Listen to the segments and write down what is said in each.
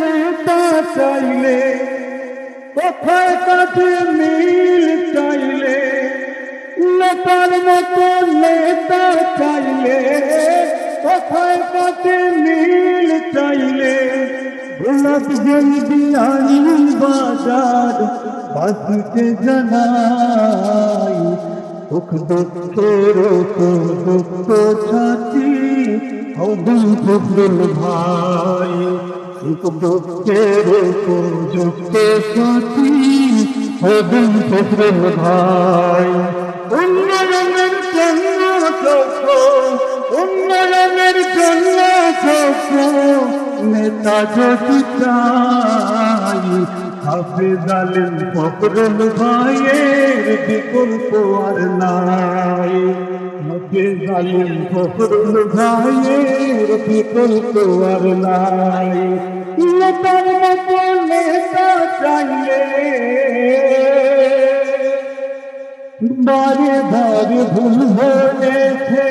নেতা চাইলে কোথায় কাছে মিল চাইলে, নেতার মতো নেতা চাইলে কোথায় কাছে মিল চাইলে। গোলাপ জলদি আনি বাজার বাসিতে জানাই দুঃখ দুঃখের তো দুঃখ ছাতি ফখরুল ভাই দুঃখ দুঃখের তো দুঃখ ছাতি হদম ফখরুল ভাই উন্নয়নের জন্য চক্র উন্নয়নের জন্য চক্র নেতা যদি চাই হাফিজ আলিম ফখরুল ভাইয়ের বিকল্প আর নাই। হাফিজ আলিম ফখরুল ভাইয়ের বিকল্প আর নাই। নেতার মতো নেতা চাইলে বারে বারে ভুল হয়েছে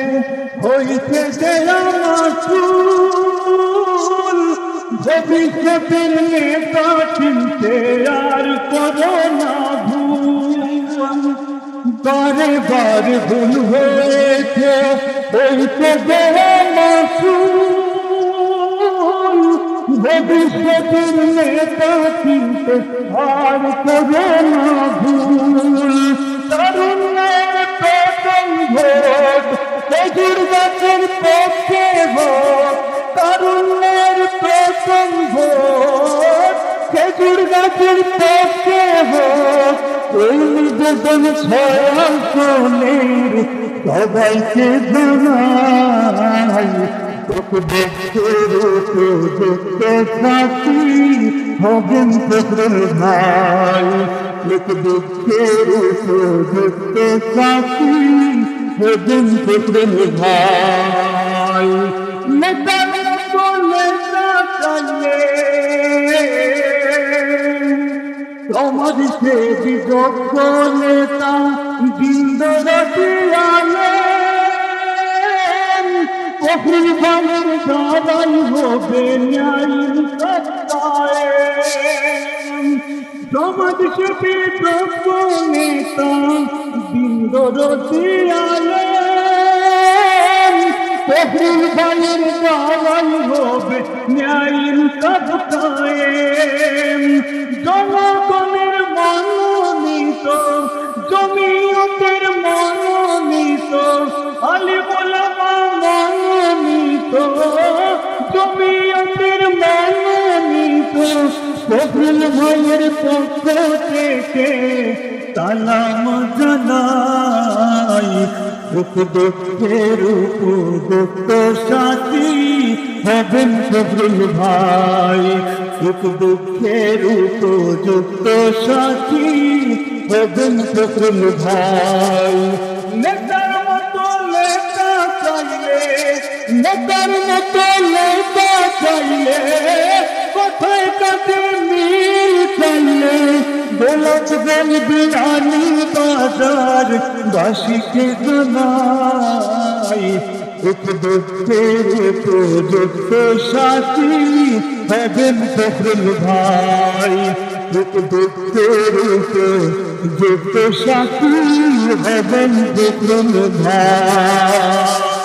হইতে যে আমার চুল ভবিষ্যতের নেতা চিনতে আর করো না ভুল। বারে বারে ভুল হয়েছে আমার চুল ভবিষ্যতের নেতা চিনতে আর করো না ভুল। গাছের পক্ষে ভোট এই নিবেদন ছয়াসনের সবাইকে জানাই দুঃখ দুঃখের উপযুক্ত সাথী হবেন ফখরুল ভাই। দুঃখ দুঃখের উপযুক্ত সাথী হবেন ফখরুল ভাই। সে বিযোগ্য নেতা জিন্দরতি আলেন হবে ন্যায় সত্তায় সমাজ নেতা জিন্দরতি আলেন কখন ভাঙের দাবাই হবে ন্যায় সত্তায় জনগণের কপিল ভাইয়ের পক্ষ থেকে সালাম জানাই দুঃখ দুঃখের উপযুক্ত সাথী হবেন ফখরুল ভাই। সুখ দুঃখের উপযুক্ত সাথী হবেন ফখরুল ভাই। নেতার মতো নেতা চাইলে কোথায় কাছে মিল চাইলে গোলাপ গল বিরানি বাজার বাসিকে জানাই দুঃখ দুঃখের উপযুক্ত সাথী হবেন ফখরুল ভাই। দুঃখ দুঃখের উপযুক্ত সাথী হবেন ফখরুল ভাই।